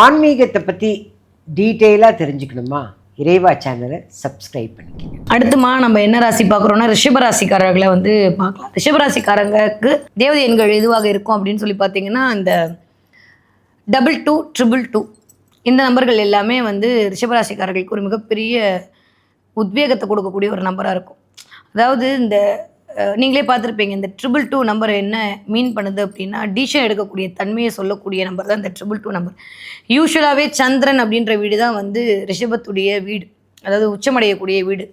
ஆன்மீகத்தை பற்றி டீட்டெயிலாக தெரிஞ்சுக்கணுமா? இறைவா சேனலை சப்ஸ்கிரைப் பண்ணிக்கோங்க. அடுத்துமா நம்ம என்ன ராசி பார்க்குறோம்னா ரிஷபராசிக்காரர்களை வந்து பார்க்கலாம். ரிஷபராசிக்காரங்களுக்கு தேவதை எண்கள் எதுவாக இருக்கும் அப்படின்னு சொல்லி பார்த்தீங்கன்னா இந்த டபுள் டூ ட்ரிபிள் டூ இந்த நம்பர்கள் எல்லாமே வந்து ரிஷபராசிக்காரர்களுக்கு ஒரு மிகப்பெரிய உத்வேகத்தை கொடுக்கக்கூடிய ஒரு நம்பராக இருக்கும். அதாவது இந்த நீங்களே பார்த்துருப்பீங்க இந்த ட்ரிபிள் டூ நம்பர் என்ன மீன் பண்ணுது அப்படின்னா டிஷன் எடுக்கக்கூடிய தன்மையை சொல்லக்கூடிய நம்பர் தான் இந்த ட்ரிபிள் டூ நம்பர் யூஸ்வலாகவே சந்திரன் அப்படின்ற வீடு தான் வந்து ரிஷபத்துடைய வீடு. அதாவது உச்சமடையக்கூடிய வீடு.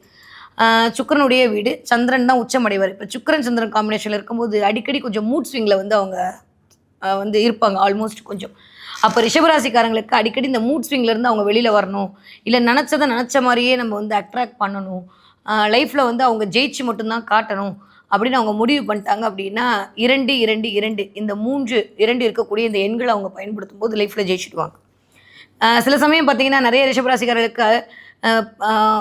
சுக்கரனுடைய சுக்கிரனுடைய வீடு. சந்திரன் தான் உச்சமடைவார். இப்போ சுக்கிரன் சந்திரன் காம்பினேஷனில் இருக்கும்போது அடிக்கடி கொஞ்சம் மூட் ஸ்விங்கில் வந்து அவங்க வந்து இருப்பாங்க ஆல்மோஸ்ட் கொஞ்சம். அப்போ ரிஷபராசிக்காரங்களுக்கு அடிக்கடி இந்த மூட் ஸ்விங்லேருந்து அவங்க வெளியில் வரணும். இல்லை நினச்சதை நினச்ச மாதிரியே நம்ம வந்து அட்ராக்ட் பண்ணணும். லைஃப்பில் வந்து அவங்க ஜெயிச்சு மட்டும்தான் காட்டணும். அப்படின்னு அவங்க முடிவு பண்ணிட்டாங்க அப்படின்னா இரண்டு இரண்டு இரண்டு இந்த மூன்று இரண்டு இருக்கக்கூடிய இந்த எண்களை அவங்க பயன்படுத்தும் போது லைஃப்பில் ஜெயிச்சுடுவாங்க. சில சமயம் பார்த்தீங்கன்னா நிறைய ரிஷபராசிக்காரர்களுக்கு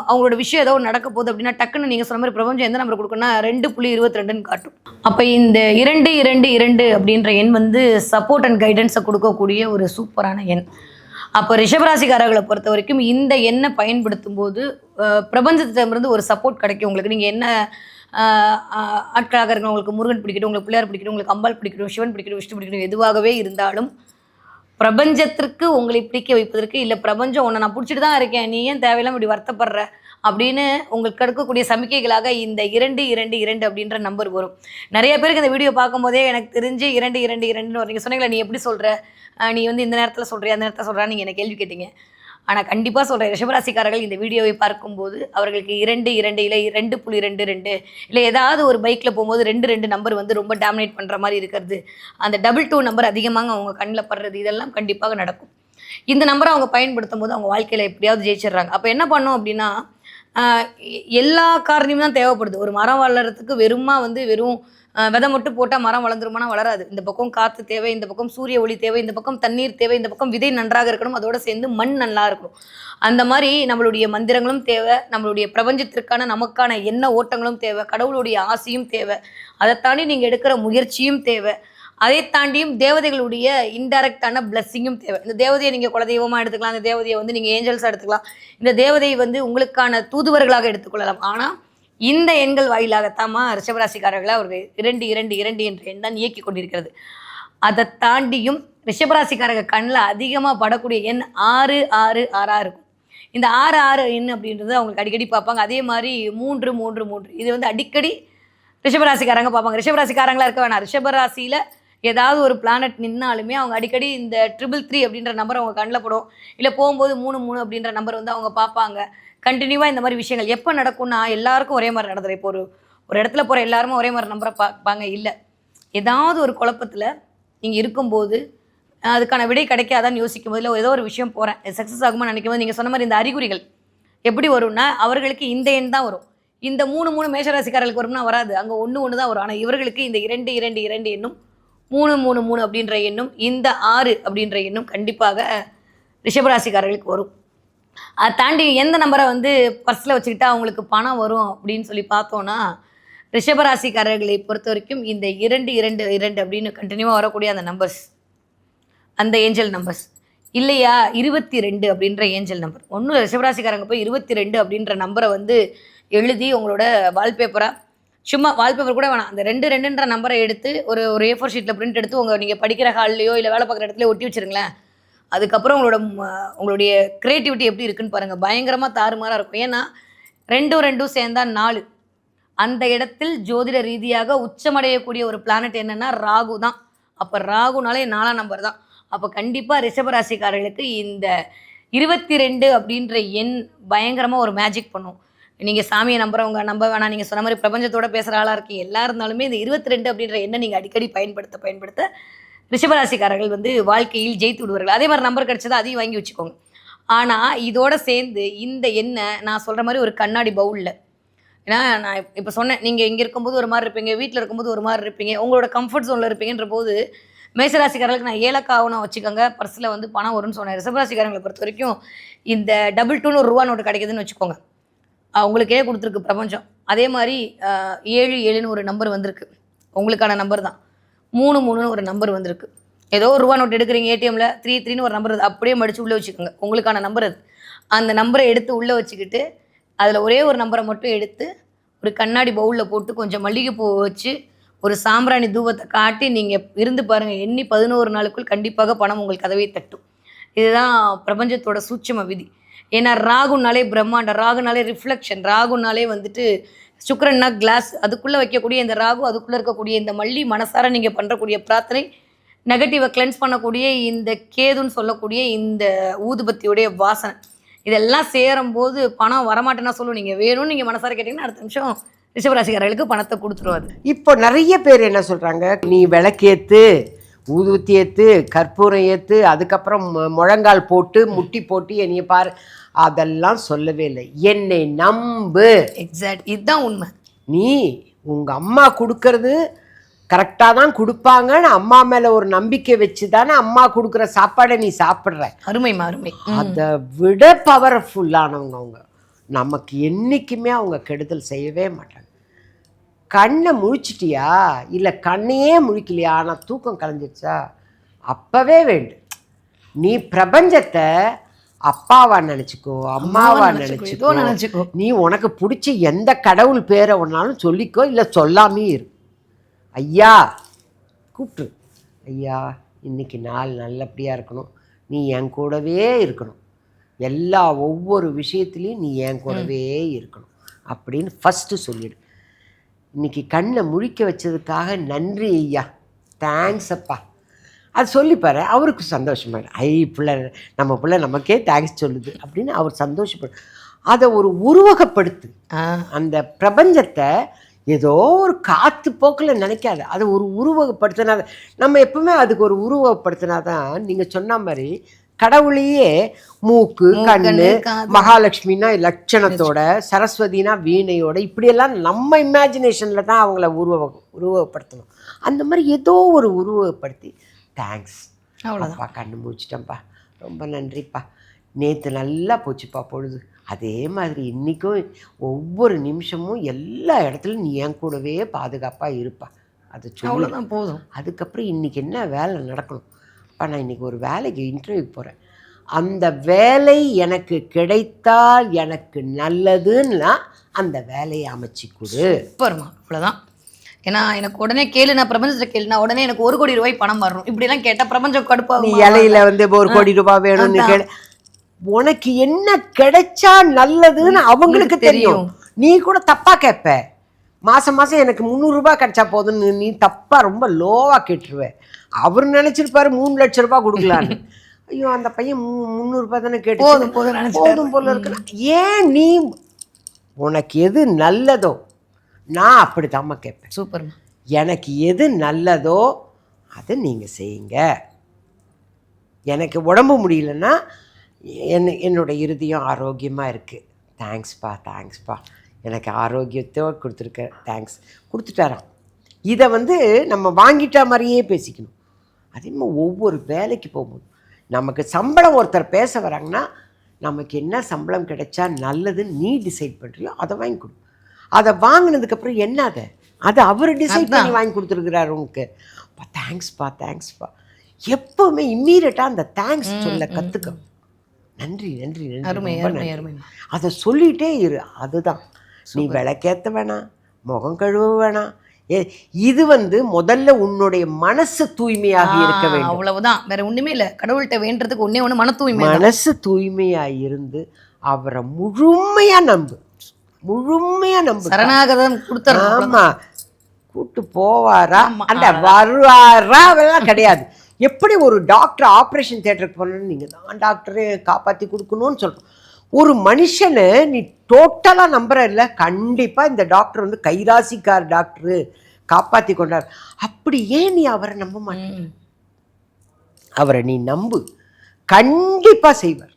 அவங்களோட விஷயம் ஏதோ நடக்க போகுது அப்படின்னா டக்குன்னு நீங்கள் சொன்ன மாதிரி பிரபஞ்சம் எந்த நம்பர் கொடுக்குன்னா ரெண்டு புள்ளி இருபத்தி ரெண்டுன்னு காட்டும். அப்போ இந்த இரண்டு இரண்டு இரண்டு அப்படின்ற எண் வந்து சப்போர்ட் அண்ட் கைடன்ஸை கொடுக்கக்கூடிய ஒரு சூப்பரான எண். அப்போ ரிஷபராசிக்காரர்களை பொறுத்த வரைக்கும் இந்த எண்ணை பயன்படுத்தும் போது ஆஹ் பிரபஞ்சத்திடமிருந்து ஒரு சப்போர்ட் கிடைக்கும். உங்களுக்கு நீங்கள் என்ன ஆட்களாக இருக்கணும் உங்களுக்கு முருகன் பிடிக்கட்டும் உங்களுக்கு பிள்ளையார் பிடிக்கட்டும் உங்களுக்கு அம்பாள் பிடிக்கட்டும் சிவன் பிடிக்கட்டும் விஷ்ணு பிடிக்கட்டும் எதுவாகவே இருந்தாலும் பிரபஞ்சத்திற்கு உங்களை பிடிக்க வைப்பதற்கு இல்லை பிரபஞ்சம் உன்னை நான் பிடிச்சிட்டு தான் இருக்கேன். நீ ஏன் தேவையில்லாம இப்படி வருத்தப்படுற? அப்படின்னு உங்களுக்கு எடுக்கக்கூடிய சமிக்கைகளாக இந்த இரண்டு இரண்டு இரண்டு அப்படின்ற நம்பர் வரும். நிறைய பேருக்கு இந்த வீடியோ பார்க்கும்போதே எனக்கு தெரிஞ்சு இரண்டு இரண்டு இரண்டுன்னு வரீங்க நீங்கள் சொன்னீங்களா நீ எப்படி சொல்கிற நீ வந்து இந்த நேரத்தில் சொல்கிறியா அந்த நேரத்தில் சொல்கிறான்னு நீங்கள் என்னை கேள்வி கேட்டீங்க? ஆனால் கண்டிப்பாக சொல்கிறேன் ரிஷபராசிக்காரர்கள் இந்த வீடியோவை பார்க்கும்போது அவர்களுக்கு இரண்டு இரண்டு இல்லை ரெண்டு புள்ளி ரெண்டு ரெண்டு இல்லை ஏதாவது ஒரு பைக்கில் போகும்போது ரெண்டு ரெண்டு நம்பர் வந்து ரொம்ப டாமினேட் பண்ணுற மாதிரி இருக்கிறது. அந்த டபுள் டூ நம்பர் அதிகமாக அவங்க கண்ணில் படுறது. இதெல்லாம் கண்டிப்பாக நடக்கும். இந்த நம்பரை அவங்க பயன்படுத்தும் போது அவங்க வாழ்க்கையில் எப்படியாவது ஜெயிச்சிடுறாங்க. அப்போ என்ன பண்ணோம் அப்படின்னா எல்லா காரணியும் தான் தேவைப்படுது. ஒரு மரம் வளர்கிறதுக்கு வெறுமா வந்து வெறும் விதை மட்டும் போட்டால் மரம் வளர்ந்துருமானா வளராது. இந்த பக்கம் காற்று தேவை இந்த பக்கம் சூரிய ஒளி தேவை இந்த பக்கம் தண்ணீர் தேவை இந்த பக்கம் விதை நன்றாக இருக்கணும் அதோட சேர்ந்து மண் நல்லா இருக்கணும். அந்த மாதிரி நம்மளுடைய மந்திரங்களும் தேவை நம்மளுடைய பிரபஞ்சத்திற்கான நமக்கான எண்ண ஓட்டங்களும் தேவை கடவுளுடைய ஆசையும் தேவை. அதை தாண்டி நீங்கள் எடுக்கிற முயற்சியும் தேவை. அதை தாண்டியும் தேவதைகளுடைய இன்டைரக்டான பிளஸ்ஸிங்கும் தேவை. இந்த தேவதையை நீங்கள் குலதெய்வமாக எடுத்துக்கலாம் இந்த தேவதையை வந்து நீங்கள் ஏஞ்சல்ஸாக எடுத்துக்கலாம். இந்த தேவதையை வந்து உங்களுக்கான தூதுவர்களாக எடுத்துக்கொள்ளலாம். ஆனால் இந்த எண்கள் வாயிலாகத்தாம்மா ரிஷபராசிக்காரர்களை அவர்கள் இரண்டு இரண்டு இரண்டு என்ற எண் தான் இயக்கி கொண்டிருக்கிறது. அதை தாண்டியும் ரிஷபராசிக்காரங்க கண்ணில் அதிகமாக படக்கூடிய எண் ஆறு ஆறு ஆறாக இருக்கும். இந்த ஆறு ஆறு எண் அப்படின்றது அவங்களுக்கு அடிக்கடி பார்ப்பாங்க. அதே மாதிரி மூன்று மூன்று மூன்று. இது வந்து அடிக்கடி ரிஷபராசிக்காரங்க பார்ப்பாங்க. ரிஷபராசிக்காரங்களாக இருக்க வேணாம். ரிஷபராசியில் ஏதாவது ஒரு பிளானட் நின்னாலுமே அவங்க அடிக்கடி இந்த ட்ரிபிள் த்ரீ அப்படின்ற நம்பர் அவங்க கண்ணில் படும். இல்லை போகும்போது மூணு மூணு அப்படின்ற நம்பர் வந்து அவங்க பார்ப்பாங்க. கண்டினியூவாக இந்த மாதிரி விஷயங்கள். எப்போ நடக்கும்னா எல்லாருக்கும் ஒரே மாதிரி நடந்துடும் இப்போ ஒரு ஒரு இடத்துல போகிற எல்லாருமே ஒரே மாதிரி நம்பரை பார்ப்பாங்க இல்லை. ஏதாவது ஒரு குழப்பத்தில் நீங்கள் இருக்கும்போது அதுக்கான விடை கிடைக்காதான்னு யோசிக்கும் போது இல்லை ஏதோ ஒரு விஷயம் போகிறேன் சக்ஸஸ் ஆகுமா நினைக்கும் போது நீங்கள் சொன்ன மாதிரி இந்த அறிகுறிகள் எப்படி வரும்னா அவர்களுக்கு இந்த எண் தான் வரும். இந்த மூணு மூணு மேஷராசிக்காரர்களுக்கு வரும்னா வராது. அங்கே ஒன்று ஒன்று தான் வரும். ஆனால் இவர்களுக்கு இந்த இரண்டு இரண்டு இரண்டு எண்ணும் மூணு மூணு மூணு அப்படின்ற எண்ணும் இந்த ஆறு அப்படின்ற எண்ணும் கண்டிப்பாக ரிஷபராசிக்காரர்களுக்கு வரும். அதை தாண்டி எந்த நம்பரை வந்து பர்ஸில் வச்சுக்கிட்டா அவங்களுக்கு பணம் வரும் அப்படின்னு சொல்லி பார்த்தோன்னா ரிஷபராசிக்காரர்களை பொறுத்த வரைக்கும் இந்த இரண்டு இரண்டு இரண்டு அப்படின்னு கண்டினியூவாக வரக்கூடிய அந்த நம்பர்ஸ் அந்த ஏஞ்சல் நம்பர்ஸ் இல்லையா? இருபத்தி ரெண்டு அப்படின்ற ஏஞ்சல் நம்பர் ஒன்றும் ரிஷபராசிக்காரங்க போய் இருபத்தி ரெண்டு அப்படின்ற நம்பரை வந்து எழுதி உங்களோட வால்பேப்பராக சும்மா வால்பேப்பர் கூட வேணாம். அந்த ரெண்டு ரெண்டுன்ற நம்பரை எடுத்து ஒரு ஒரு ஏ ஃபோர் ஷீட்டில் பிரிண்ட் எடுத்து உங்கள் நீங்கள் படிக்கிற ஹால்லையோ இல்லை வேலை பார்க்குற இடத்துல ஒட்டி வச்சிருங்களேன். அதுக்கப்புறம் உங்களோட உங்களுடைய க்ரியேட்டிவிட்டி எப்படி இருக்குன்னு பாருங்கள் பயங்கரமாக தாறுமாறாக இருக்கும். ஏன்னா ரெண்டும் ரெண்டும் சேர்ந்தா நாலு. அந்த இடத்தில் ஜோதிட ரீதியாக உச்சமடையக்கூடிய ஒரு பிளானட் என்னென்னா ராகு தான். அப்போ ராகுனாலே நாலாம் நம்பர் தான். அப்போ கண்டிப்பாக ரிஷபராசிக்காரர்களுக்கு இந்த இருபத்தி ரெண்டு அப்படின்ற எண் பயங்கரமாக ஒரு மேஜிக் பண்ணும். நீங்கள் சாமியை நம்புறவங்க நம்ப வேணாம். நீங்கள் சொன்ன மாதிரி பிரபஞ்சத்தோட பேசுகிற ஆளாக இருக்கீங்க எல்லா இருந்தாலுமே இந்த இருபத்தி ரெண்டு அப்படின்ற எண்ணை நீங்கள் அடிக்கடி பயன்படுத்த பயன்படுத்த ரிஷபராசிக்காரர்கள் வந்து வாழ்க்கையில் ஜெயித்து விடுவார்கள் அதே மாதிரி நம்பர் கிடைச்சதா அதையும் வாங்கி வச்சுக்கோங்க. ஆனால் இதோட சேர்ந்து இந்த எண்ணெய் நான் சொல்கிற மாதிரி ஒரு கண்ணாடி பவுலில் ஏன்னா நான் இப்போ சொன்னேன் நீங்கள் இங்கே இருக்கும்போது ஒரு மாதிரி இருப்பீங்க வீட்டில் இருக்கும்போது ஒரு மாதிரி இருப்பீங்க உங்களோட கம்ஃபர்ட் ஜோனில் இருப்பீங்கன்ற போது மேசராசிக்காரர்களுக்கு நான் ஏலக்காவனம் வச்சுக்கோங்க பர்ஸில் வந்து பணம் வரும்னு சொன்னேன். ரிஷபராசிக்காரங்களை பொறுத்த வரைக்கும் இந்த டபுள் டூன்னு ஒரு ரூபா நோட்டு கிடைக்குதுன்னு வச்சுக்கோங்க. அவங்களுக்கே உங்களுக்கே கொடுத்துருக்கு பிரபஞ்சம். அதே மாதிரி ஏழு ஏழுன்னு ஒரு நம்பர் வந்திருக்கு. உங்களுக்கான நம்பர் தான். மூணு மூணுன்னு ஒரு நம்பர் வந்திருக்கு. ஏதோ ஒரு ரூபா நோட் எடுக்கிறீங்க ஏடிஎம்ல த்ரீ த்ரீன்னு ஒரு நம்பர் அப்படியே மடிச்சு உள்ளே வச்சுக்கோங்க. உங்களுக்கான நம்பர் அது. அந்த நம்பரை எடுத்து உள்ளே வச்சுக்கிட்டு அதில் ஒரே ஒரு நம்பரை மட்டும் எடுத்து ஒரு கண்ணாடி பவுலில் போட்டு கொஞ்சம் மல்லிகைப்பூ வச்சு ஒரு சாம்பிராணி தூவத்தை காட்டி நீங்கள் இருந்து பாருங்கள் எண்ணி பதினோரு நாளுக்குள் கண்டிப்பாக பணம் உங்கள் கதவை தட்டும். இதுதான் பிரபஞ்சத்தோட சூட்சம விதி. ஏன்னா ராகுனாலே பிரம்மாண்ட ராகுனாலே ரிஃப்ளெக்ஷன் ராகுனாலே வந்துட்டு சுக்கிரன்னா கிளாஸ் அதுக்குள்ளே வைக்கக்கூடிய இந்த ராகு அதுக்குள்ளே இருக்கக்கூடிய இந்த மல்லி மனசார நீங்கள் பண்ணுறக்கூடிய பிரார்த்தனை நெகட்டிவை கிளென்ஸ் பண்ணக்கூடிய இந்த கேதுன்னு சொல்லக்கூடிய இந்த ஊதுபத்தியுடைய வாசனை. இதெல்லாம் சேரும்போது பணம் வரமாட்டேன்னா சொல்லுவோம் நீங்கள் வேணும்னு நீங்கள் மனசார கேட்டிங்கன்னா அடுத்த நிமிஷம் ரிஷபராசிக்காரர்களுக்கு பணத்தை கொடுத்துருவாரு. இப்போ நிறைய பேர் என்ன சொல்கிறாங்க நீ விளக்கேற்று ஊதுவத்தி ஏற்று கற்பூரம் ஏற்று அதுக்கப்புறம் முழங்கால் போட்டு முட்டி போட்டு என்னைய பாரு. அதெல்லாம் சொல்லவே இல்லை. என்னை நம்பு. எக்ஸாக்ட் இதுதான் உண்மை. நீ உங்க அம்மா கொடுக்கறது கரெக்டாக தான் கொடுப்பாங்கன்னு அம்மா மேல ஒரு நம்பிக்கை வச்சு தானே அம்மா கொடுக்குற சாப்பாடை நீ சாப்பிட்ற. அருமை ம். அதை விட பவர்ஃபுல்லானவங்க அவங்க. நமக்கு என்றைக்குமே அவங்க கெடுதல் செய்யவே மாட்டாங்க. கண்ணை முழிச்சிட்டியா? இல்லை கண்ணையே முழிக்கலையா? ஆனால் தூக்கம் கலைஞ்சிருச்சா? அப்பவே வேண்டும் நீ பிரபஞ்சத்தை அப்பாவா நினச்சிக்கோ அம்மாவா நினைச்சுக்கோ, நினச்சிக்கோ. நீ உனக்கு பிடிச்ச எந்த கடவுள் பேரை ஒன்றாலும் சொல்லிக்கோ இல்லை சொல்லாமே இரு. ஐயா கூப்பிட்டு. ஐயா இன்னைக்கு நாள் நல்லபடியாக இருக்கணும். நீ என் கூடவே இருக்கணும். எல்லா ஒவ்வொரு விஷயத்துலையும் நீ என் கூடவே இருக்கணும். அப்படின்னு ஃபஸ்ட்டு சொல்லிடு. இன்னைக்கு கண்ணை முழிக்க வச்சதுக்காக நன்றி ஐயா. தேங்க்ஸ் அப்பா. அது சொல்லிப்பாரு அவருக்கு சந்தோஷமாயிடும் ஐ பிள்ளை நம்ம பிள்ளை நமக்கே தேங்க்ஸ் சொல்லுது அப்படின்னு அவர் சந்தோஷப்படு அதை ஒரு உருவகப்படுத்து. அந்த பிரபஞ்சத்தை ஏதோ ஒரு காத்து போக்கில் நினைக்காத அதை ஒரு உருவகப்படுத்தினா நம்ம எப்பவுமே அதுக்கு ஒரு உருவகப்படுத்தினா தான் நீங்கள் சொன்ன மாதிரி கடவுளையே மூக்கு கண்ணு. மகாலட்சுமினா லட்சணத்தோட சரஸ்வதினா வீணையோட இப்படியெல்லாம் நம்ம இமேஜினேஷனில் தான் அவங்கள உருவ உருவகப்படுத்தணும். அந்த மாதிரி ஏதோ ஒரு உருவகப்படுத்தி தேங்க்ஸ் அவ்வளோதான் அப்பா கண்ணு முடிச்சிட்டேன்ப்பா. ரொம்ப நன்றிப்பா. நேற்று நல்லா போச்சுப்பா பொழுது. அதே மாதிரி இன்றைக்கும் ஒவ்வொரு நிமிஷமும் எல்லா இடத்துலையும் நீ என் கூடவே பாதுகாப்பாக இருப்பா. அது அவ்வளோதான் போதும். அதுக்கப்புறம் இன்றைக்கி என்ன வேலை நடக்கணும்? அப்பா நான் இன்றைக்கி ஒரு வேலைக்கு இன்டர்வியூக்கு போகிறேன் அந்த வேலை எனக்கு கிடைத்தால் எனக்கு நல்லதுன்னா அந்த வேலையை அமைச்சு கொடு. அவ்வளோதான் ஏன்னா எனக்கு உடனே கேளு நான் பிரபஞ்சத்தை கேளு நான் உடனே எனக்கு ஒரு கோடி ரூபாய் பணம் வரணும். இப்படிலாம் கேட்டால் பிரபஞ்சம் நீ கடுப்பாகும் இலையில வந்து ஒரு கோடி ரூபாய் வேணும்னு கேளு. உனக்கு என்ன கிடைச்சா நல்லதுன்னு அவங்களுக்கு தெரியும். நீ கூட தப்பா கேட்ப மாசம் மாசம் எனக்கு முந்நூறு ரூபாய் கிடைச்சா போதும்னு நீ தப்பா ரொம்ப லோவா கேட்டுருவ. அவர் நினைச்சிருப்பாரு மூணு லட்சம் ரூபாய் கொடுக்கலான்னு. ஐயோ அந்த பையன் மூ- முந்நூறு ரூபாய் தானே கேட்டு போதும் போதும் போல இருக்கு ஏன் நீ உனக்கு எது நல்லதோ நான் அப்படித்தாம்மா கேட்பேன். சூப்பர்மா. எனக்கு எது நல்லதோ அதை நீங்கள் செய்யுங்க. எனக்கு உடம்பு முடியலன்னா என்ன என்னோட இருதயம் ஆரோக்கியமாக இருக்குது தேங்க்ஸ்ப்பா தேங்க்ஸ்ப்பா எனக்கு ஆரோக்கியத்தோடு கொடுத்துருக்க. தேங்க்ஸ் கொடுத்துட்டாராம். இதை வந்து நம்ம வாங்கிட்ட மாதிரியே பேசிக்கணும். அதே மாதிரி ஒவ்வொரு வேலைக்கு போகும்போது நமக்கு சம்பளம் ஒருத்தர் பேச வராங்கன்னா நமக்கு என்ன சம்பளம் கிடைச்சா நல்லதுன்னு நீ டிசைட் பண்ணுறியோ அதை வாங்கி கொடு. அதை வாங்கினதுக்கப்புறம் என்ன அதை அதை அவர் டிசைட் பண்ணி வாங்கி கொடுத்துருக்குறாரு உனக்கு பா தேங்க்ஸ்ப்பா தேங்க்ஸ்ப்பா எப்போவுமே இம்மீடியட்டாக அந்த தேங்க்ஸ் சொல்ல கற்றுக்க நன்றி நன்றி நன்றி அதை சொல்லிகிட்டே இரு. அதுதான். நீ விளக்கேற்ற வேணாம். முகம் கழுவ வேணாம். ஏ இது வந்து முதல்ல உன்னுடைய மனசு தூய்மையாக இருக்க வேண்டும். அவ்வளவுதான். வேற ஒண்ணுமே இல்ல. கடவுள்கிட்ட வேண்டதுக்கு ஒண்ணே ஒண்ணு மன தூய்மை. மனசு தூய்மையாக இருந்து அவரை முழுமையா நம்பு. முழுமையா நம்பு சரணாகதம் கொடுத்துறோம். ஆமா. கூட்டு போவாரா? அந்த வருவாரா? அதெல்லாம் கிடையாது. எப்படி ஒரு டாக்டர் ஆப்ரேஷன் தியேட்டருக்கு போனோன்னு நீங்கள் தான் டாக்டரே காப்பாற்றி கொடுக்கணும்னு சொல்கிறோம் ஒரு மனுஷனை நீ டோட்டலாக நம்புற இல்லை கண்டிப்பாக இந்த டாக்டர் வந்து கைராசிக்கார் டாக்டரு காப்பாற்றி கொண்டார். அப்படி ஏன் நீ அவரை நம்ப மாட்டே ம். அவரை நீ நம்பு. கண்டிப்பாக செய்வார்.